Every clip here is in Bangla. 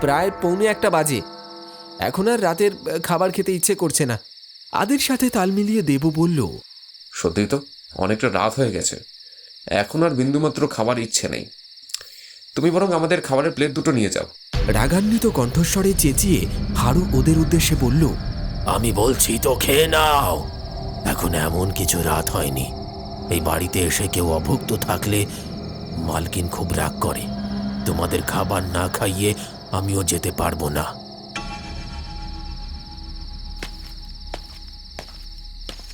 প্রায় পৌনে একটা বাজে। এখন আর রাতের খাবার খেতে ইচ্ছে করছে না। আদের সাথে তাল মিলিয়ে দেব বলল সত্যি তো অনেকটা রাত হয়ে গেছে। এখন আর বিন্দুমাত্র খাবার ইচ্ছে নেই। তুমি বরং আমাদের খাবারের প্লেট দুটো নিয়ে যাও। রাগান্বিত কণ্ঠস্বরে চেঁচিয়ে হারু ওদের উদ্দেশ্যে বলল আমি বলছি তো খেয়ে নাও। এখন এমন কিছু রাত হয়নি। এই বাড়িতে এসে কেউ অভুক্ত থাকলে মালকিন খুব রাগ করে। তোমাদের খাবার না খাইয়ে আমিও যেতে পারব না।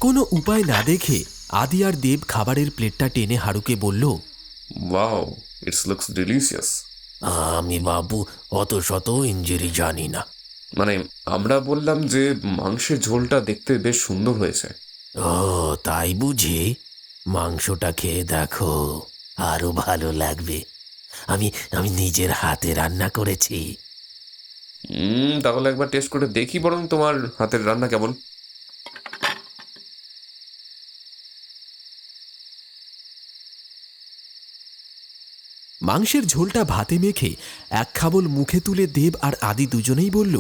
কোনো উপায় না দেখে আদি আর দেব খাবারের প্লেটটা টেনে হারুকে বলল ওয়াও ইটস লুকস ডিলিশিয়াস আমি বাবু অত শত ইঞ্জুরি জানি না। মানে আমরা বললাম যে মাংসের ঝোলটা দেখতে বেশ সুন্দর হয়েছে। ও তাই বুঝি। মাংসটা খেয়ে দেখো আরও ভালো লাগবে। আমি আমি নিজের হাতে রান্না করেছি। হুম তাহলে একবার টেস্ট করে দেখি বরং তোমার হাতের রান্না কেমন। মাংসের ঝোলটা ভাতে মেখে এক খাবল মুখে তুলে দেব আর আদি দুজনেই বলল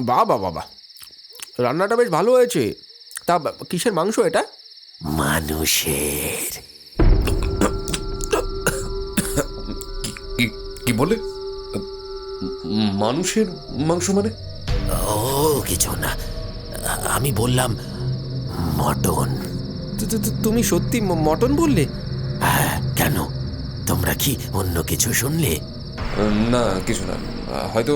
বা বা বাবা রান্নাটা বেশ ভালো হয়েছে। তা কিসের মাংস এটা? মানুষের। বলে? মানুষের মাংস মানে? ও কিছু না। আমি বললাম মটন। তুমি সত্যি মটন বললে? হ্যাঁ কেন? তোমরা কি অন্য কিছু শুনলে? না কিছু না। হয়তো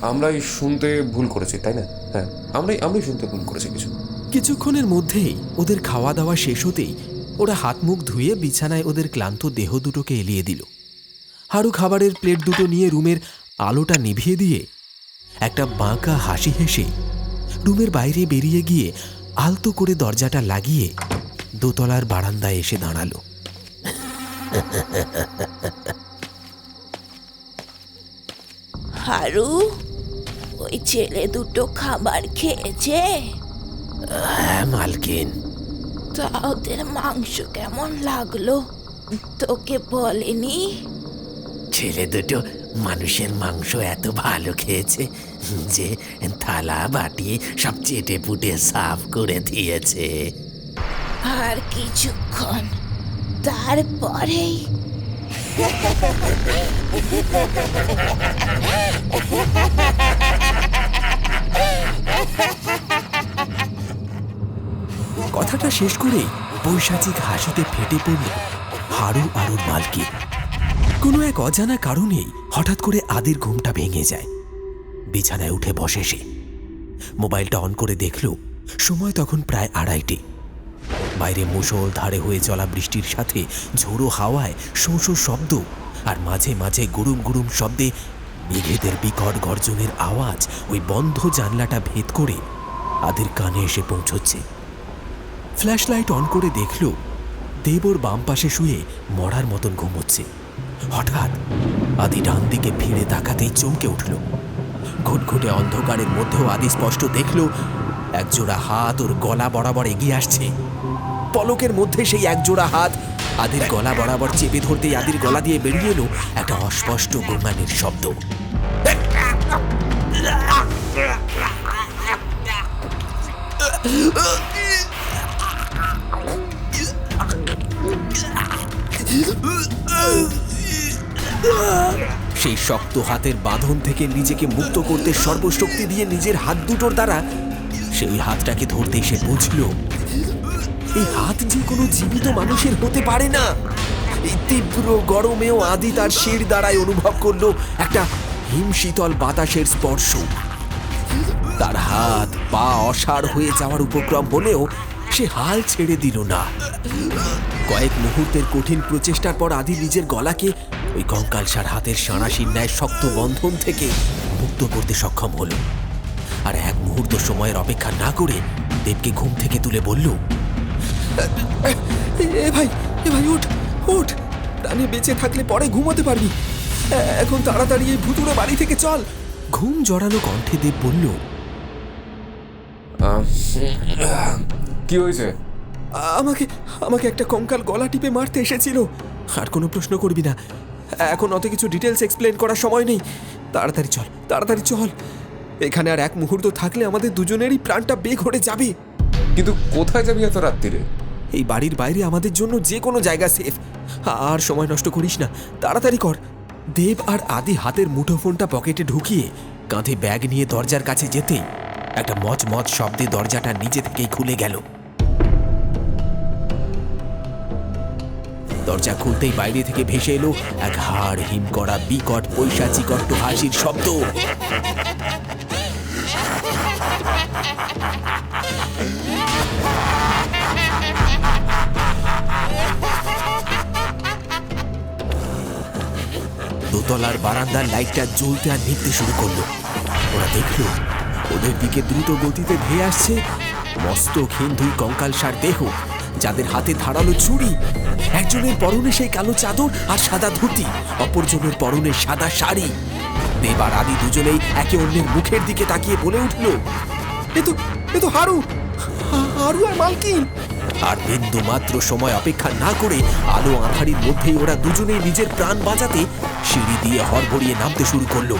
আমরাই শুনতে ভুল করেছি তাই না? হ্যাঁ আমরাই আমরাই শুনতে ভুল করেছি কিছু। কিছুক্ষণের মধ্যেই ওদের খাওয়া দাওয়া শেষ হতেই ওরা হাত মুখ ধুয়ে বিছানায় ওদের ক্লান্ত দেহ দুটোকে এলিয়ে দিল। হারু খাবারের প্লেট দুটো নিয়ে রুমের আলোটা নিভিয়ে দিয়ে একটা বাঁকা হাসি হেসে রুমের বাইরে বেরিয়ে গিয়ে আলতো করে দরজাটা লাগিয়ে দোতলার বারান্দায় এসে দাঁড়াল। হারু ওই ছেলে দুটো খাবার খেয়েছে? হ্যাঁ মালকিন। তা ওদের মাংস কেমন লাগল? তোকে বলেনি? ছেলে দুটো মানুষের মাংস এত ভালো খেয়েছে যে থালা বাটি সব চেটে পুটে সাফ করে দিয়েছে। আর কিছুক্ষণ তারপরেই কথাটা শেষ করেই বৈশাচিক হাসিতে ফেটে পড়ল হাড়ু আড়ুর মালকে কোনো এক অজানা কারণেই হঠাৎ করে আদির ঘুমটা ভেঙে যায়। বিছানায় উঠে বসে সে। মোবাইলটা অন করে দেখল, সময় তখন প্রায় আড়াইটে। বাইরে মুষল ধারে হয়ে চলা বৃষ্টির সাথে ঝোড়ো হাওয়ায় শোঁ শোঁ শব্দ আর মাঝে মাঝে গুরুম গুরুম শব্দে মেঘেদের বিকট গর্জনের আওয়াজ ওই বন্ধ জানলাটা ভেদ করে আদির কানে এসে পৌঁছচ্ছে। ফ্ল্যাশ লাইট অন করে দেখল, দেবর বাম পাশে শুয়ে মরার মতন ঘুমোচ্ছে। হঠাৎ আদি ডান দিকে ফিরে তাকাতেই চমকে উঠল। ঘুটঘুটে অন্ধকারের মধ্যেও আদি স্পষ্ট দেখল, একজোড়া হাত ওর গলা বরাবর এগিয়ে আসছে। পলকের মধ্যে সেই একজোড়া হাত আদির গলা বরাবর চেপে ধরতেই আদির গলা দিয়ে বেরিয়ে এলো একটা অস্পষ্ট গোঙানির শব্দ। সেই শক্ত হাতের বাঁধন থেকে নিজেকে মুক্ত করতে সর্বশক্তি দিয়ে নিজের হাত দুটোর দ্বারা সে ওই হাতটাকে ধরতে সে বুঝল, এই হাত যে কোনো জীবিত মানুষের হতে পারে না। এই তীব্র গরমেও আদি তার শির দ্বারাই অনুভব করল একটা হিমশীতল বাতাসের স্পর্শ। তার হাত, পা অসাড় হয়ে যাওয়ার উপক্রম হলেও সে হাল ছেড়ে দিল না। কয়েক মুহূর্তের কঠিন প্রচেষ্টার পর আদি নিজের গলাকে ওই কঙ্কাল কঙ্কালসার হাতের সাঁড়াশির ন্যায় শক্ত বন্ধন থেকে মুক্ত করতে সক্ষম হলো। আর এক মুহূর্ত সময়ের অপেক্ষা না করে দেবকে ঘুম থেকে তুলে বলল এ ভাই এ ভাই উঠ উঠ। প্রাণে বেঁচে থাকলে পরে ঘুমাতে পারবি। এখন তাড়াতাড়ি এই ভুতুড়ো বাড়ি থেকে চল। ঘুম জড়ানো কণ্ঠে দেব বলল কি হয়েছে? আমাকে আমাকে একটা কঙ্কাল গলা টিপে মারতে এসেছিল। আর কোনো প্রশ্ন করবি না। এখন অত কিছু ডিটেলস এক্সপ্লেন করার সময় নেই। তাড়াতাড়ি চল তাড়াতাড়ি চল। এখানে আর এক মুহূর্ত থাকলে আমাদের দুজনেরই প্রাণটা বেঘরে যাবে। কিন্তু কোথায় যাবি এত রাত্রিরে এই বাড়ির বাইরে আমাদের জন্য যে কোনো জায়গা সেফ আর সময় নষ্ট করিস না। তাড়াতাড়ি কর। দেব আর আদি হাতের মুঠোফোনটা পকেটে ঢুকিয়ে কাঁধে ব্যাগ নিয়ে দরজার কাছে যেতেই একটা মচ মচ শব্দে দরজাটা নিজে থেকেই খুলে গেল। দরজা খুলতেই বাইরে থেকে ভেসে এলো এক হাড় হিম করা বিকট পয়সা পৈশাচিক হাসির শব্দ। দোতলার বারান্দার লাইটটা জ্বলতে আর নিভতে শুরু করল। ওরা দেখল, ওদের দিকে দ্রুত গতিতে ধেয়ে আসছে। মস্তকহীন দুই কঙ্কালসার দেহ। যাদের হাতে ধারালো ছুরি একজনের পরনে সেই কালো চাদর আর সাদা ধুতি, অপরজনের পরনে সাদা শাড়ি। দেবার আদি দুজনেই একে অন্যের মুখের দিকে তাকিয়ে বলে উঠল হারু হারু আর মালকিন। আর বিন্দু মাত্র সময় অপেক্ষা না করে আলো আঁধারির মধ্যেই ওরা দুজনেই নিজের প্রাণ বাঁচাতে সিঁড়ি দিয়ে হড়বড়িয়ে নামতে শুরু করল।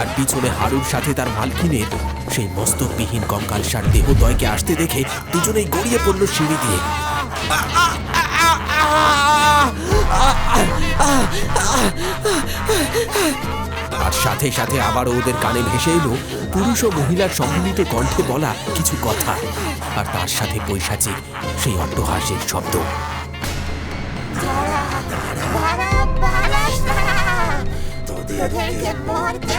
আর পিছনে হারুর সাথে তার মালকিনের সেই মস্তকবিহীন কঙ্কালসার দেহদয়কে আসতে দেখে দুজনেই গড়িয়ে পড়ল সিঁড়ি দিয়ে। আর সাথে সাথে আবার ওদের কানে ভেসে এলো পুরুষ ও মহিলার সম্মিলিত কণ্ঠে বলা কিছু কথা। আর তার সাথে পৈশাচিক সেই অট্টহাসের শব্দ। তোদেরকে মরতে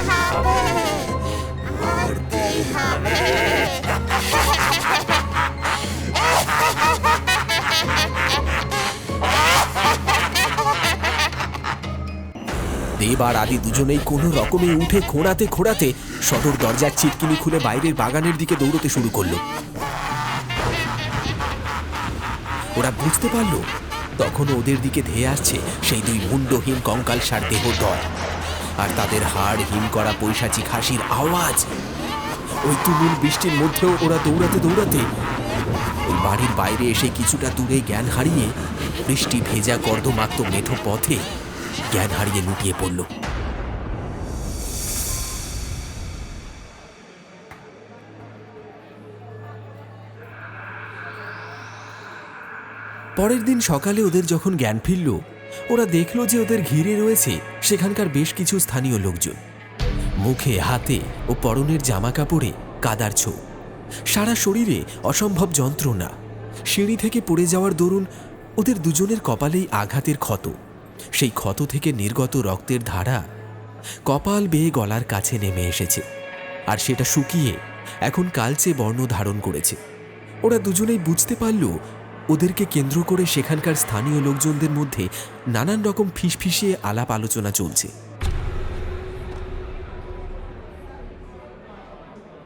আদি দুজনেই কোনো রকমে উঠে খোঁড়াতে খোঁড়াতে সদর দরজার ছিটকিনি খুলে বাইরের বাগানের দিকে দৌড়তে শুরু করল। ওরা বুঝতে পারল তখন ওদের দিকে ধেয়ে আসছে সেই দুই মুন্ডহীন কঙ্কাল সার দেহ দয় আর তাদের হাড় হিম করা পৈশাচিক হাসির আওয়াজ। ওই তুমুল বৃষ্টির মধ্যেও ওরা দৌড়াতে দৌড়াতে ওই বাড়ির বাইরে এসে কিছুটা দূরে জ্ঞান হারিয়ে বৃষ্টি ভেজা কর্দমাক্ত মেঠো পথে জ্ঞান হারিয়ে লুটিয়ে পড়ল। পরের দিন সকালে ওদের যখন জ্ঞান ফিরল ওরা দেখল যে ওদের ঘিরে রয়েছে সেখানকার বেশ কিছু স্থানীয় লোকজন। মুখে, হাতে ও পরনের জামা কাপড়ে কাদার ছোপ। সারা শরীরে অসম্ভব যন্ত্রণা। সিঁড়ি থেকে পড়ে যাওয়ার দরুন ওদের দুজনের কপালেই আঘাতের ক্ষত। সেই ক্ষত থেকে নির্গত রক্তের ধারা কপাল বেয়ে গলার কাছে নেমে এসেছে। আর সেটা শুকিয়ে এখন কালচে বর্ণ ধারণ করেছে। ওরা দুজনেই বুঝতে পারল ওদেরকে কেন্দ্র করে সেখানকার স্থানীয় লোকজনদের মধ্যে নানান রকম ফিসফিসিয়ে আলাপ আলোচনা চলছে।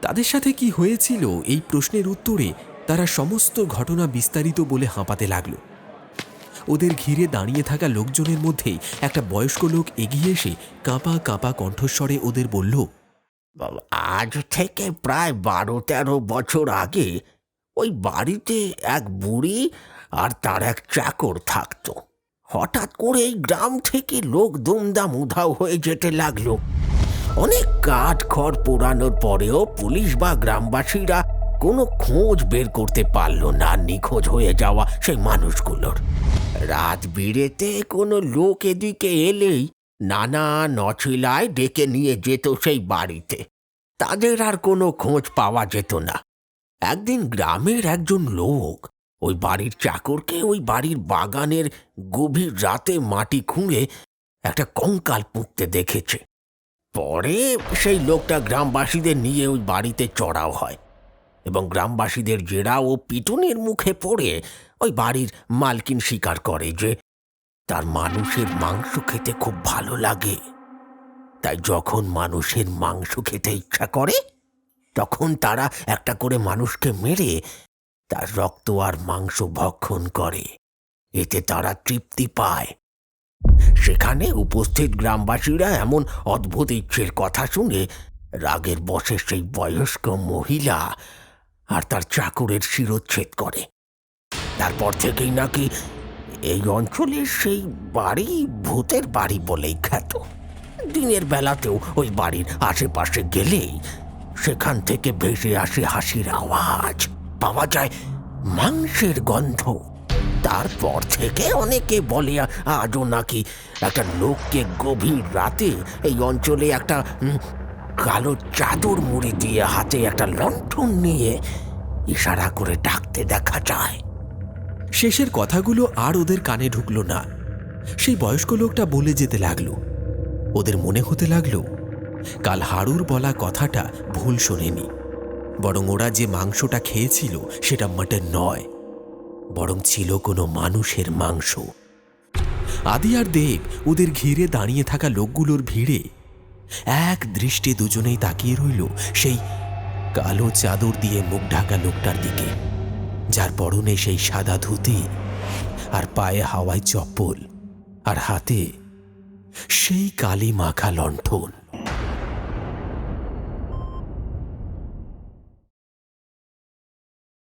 তাদের সাথে কি হয়েছিল এই প্রশ্নের উত্তরে তারা সমস্ত ঘটনা বিস্তারিত বলে হাঁপাতে লাগল। ওদের ঘিরে দাঁড়িয়ে থাকা লোকজনের মধ্যেই একটা বয়স্ক লোক এগিয়ে এসে কাঁপা কাঁপা কণ্ঠস্বরে ওদের বলল, আজ থেকে প্রায় বারো তেরো বছর আগে ওই বাড়িতে এক বুড়ি আর তার এক চাকর থাকতো। হঠাৎ করে এই গ্রাম থেকে লোক দুমদাম উধাও হয়ে যেতে লাগল। অনেক কাঠ খড় পোড়ানোর পরেও পুলিশ বা গ্রামবাসীরা কোনো খোঁজ বের করতে পারল না, নিখোঁজ হয়ে যাওয়া সেই মানুষগুলোর। রাত বিরেতে কোনো লোক এদিকে এলেই নানা নছিলায় ডেকে নিয়ে যেত সেই বাড়িতে। তাদের আর কোনো খোঁজ পাওয়া যেত না। একদিন গ্রামের একজন লোক ওই বাড়ির চাকরকে ওই বাড়ির বাগানের গভীর রাতে মাটি খুঁড়ে একটা কঙ্কাল পুঁততে দেখেছে। পরে সেই লোকটা গ্রামবাসীদের নিয়ে ওই বাড়িতে চড়াও হয় এবং গ্রামবাসীদের জেরা ও পিটুনির মুখে পড়ে ওই বাড়ির মালকিন স্বীকার করে যে তার মানুষের মাংস খেতে খুব ভালো লাগে। তাই যখন মানুষের মাংস খেতে ইচ্ছা করে তখন তারা একটা করে মানুষকে মেরে তার রক্ত আর মাংস ভক্ষণ করে। এতে তারা তৃপ্তি পায়। সেখানে উপস্থিত গ্রামবাসীরা এমন অদ্ভুত ইচ্ছের কথা শুনে রাগের বসে সেই বয়স্ক মহিলা আর তার চাকরের শিরোচ্ছেদ করে। তারপর থেকেই নাকি এই অঞ্চলের সেই বাড়ি ভূতের বাড়ি বলেই খ্যাত। দিনের বেলাতেও ওই বাড়ির আশেপাশে গেলেই সেখান থেকে ভেসে আসে হাসির আওয়াজ। পাওয়া যায় মাংসের গন্ধ। তারপর থেকে অনেকে বলে, আজও নাকি একটা লোককে গভীর রাতে এই অঞ্চলে একটা কালো চাদর মুড়ি দিয়ে হাতে একটা লণ্ঠন নিয়ে ইশারা করে ডাকতে দেখা যায়। শেষের কথাগুলো আর ওদের কানে ঢুকলো না। সেই বয়স্ক লোকটা বলে যেতে লাগল। ওদের মনে হতে লাগল কাল হাড়ুর বলা কথাটা ভুল শোনেনি। বরং ওরা যে মাংসটা খেয়েছিল, সেটা মাটন নয়। বরং ছিল কোনো মানুষের মাংস। আদি আর দেব ওদের ঘিরে দাঁড়িয়ে থাকা লোকগুলোর ভিড়ে এক দৃষ্টি দুজনেই তাকিয়ে রইল সেই কালো চাদর দিয়ে মুখ ঢাকা লোকটার দিকে, যার পরনে সেই সাদা ধুতি আর পায়ে হাওয়ায় চপ্পল আর হাতে সেই কালি মাখা লণ্ঠন।